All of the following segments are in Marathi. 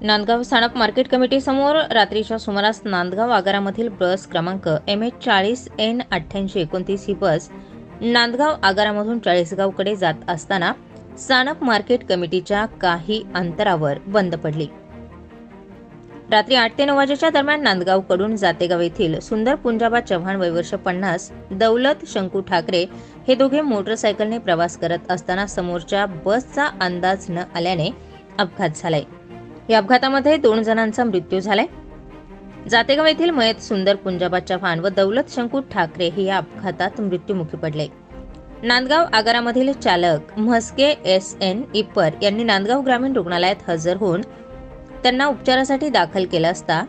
नांदगाव स्थानक मार्केट कमिटी समोर रात्रीच्या सुमारास नांदगाव आगारामधील बस क्रमांक एम एच चाळीस एन अठ्ठ्याऐंशी एकोणतीस ही बस नांदगाव आगारामधून चाळीसगावकडे जात असताना स्थानक मार्केट कमिटीच्या काही अंतरावर बंद पडली. रात्री आठ ते नऊ वाजेच्या दरम्यान नांदगावकडून जातेगाव येथील सुंदर पुंजाबा चव्हाण वयवर्ष पन्नास दौलत शंकू ठाकरे हे दोघे मोटरसायकलने प्रवास करत असताना समोरच्या बसचा अंदाज न आल्याने अपघात झालाय. या अपघातामध्ये दोन जणांचा मृत्यू झालाय. जातेगाव येथील मयत सुंदर पुंजाबाच्या चव्हाण व दौलत शंकू ठाकरे हे या अपघातात मृत्यूमुखी पडले. नांदगाव आगारामधील चालक म्हस्के एस एन इप्पर यांनी नांदगाव ग्रामीण रुग्णालयात हजर होऊन त्यांना उपचारासाठी दाखल केलं असता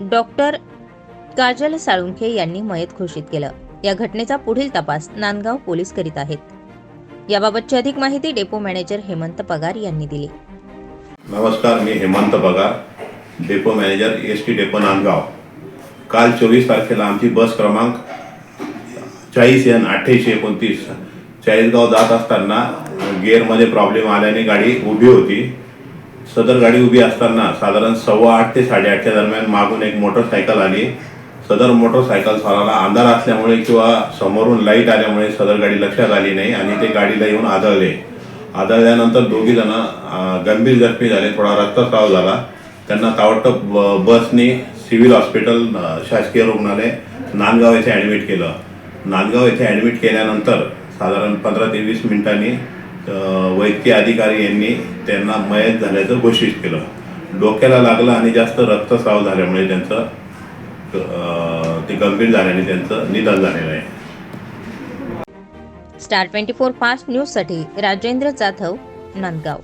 डॉक्टर काजल साळुंखे यांनी मयत घोषित केलं. या घटनेचा पुढील तपास नांदगाव पोलीस करीत आहेत. याबाबतची अधिक माहिती डेपो मॅनेजर हेमंत पगार यांनी दिली. नमस्कार मी Hemant Pagar depot manager S T depot Nandgaon. काल चोवीस तारखेला आमची बस क्रमांक चाळीस एन अठ्ठ्याऐंशी एकोणतीस. चाळीसगाव जात असताना गिअरमध्ये प्रॉब्लेम आल्याने गाडी उभी होती. सदर गाडी उभी असताना साधारण सव्वा आठ ते साडेआठच्या दरम्यान मागून एक मोटरसायकल आली. सदर मोटरसायकल स्वाराला अंधार असल्यामुळे किंवा समोरून लाइट आल्यामुळे सदर गाडी लक्षात आली नाही आणि ते गाडीला येऊन आदळले. आदळल्यानंतर दोघी जण गंभीर जखमी झाले. थोडा रक्तस्राव झाला. त्यांना ताबडतोब ब- बसने सिव्हिल हॉस्पिटल शासकीय रुग्णालय नांदगाव येथे ॲडमिट केलं. नांदगाव येथे ॲडमिट केल्यानंतर साधारण पंधरा ते वीस मिनिटांनी वैद्यकीय अधिकारी यांनी त्यांना मयत झाल्याचं घोषित केलं. डोक्याला लागलं आणि जास्त रक्तस्राव झाल्यामुळे त्यांचं ते गंभीर झाल्याने त्यांचं निधन झालेलं आहे. स्टार ट्वेंटी फोर फास्ट न्यूजसाठी राजेंद्र जाधव नांदगाव.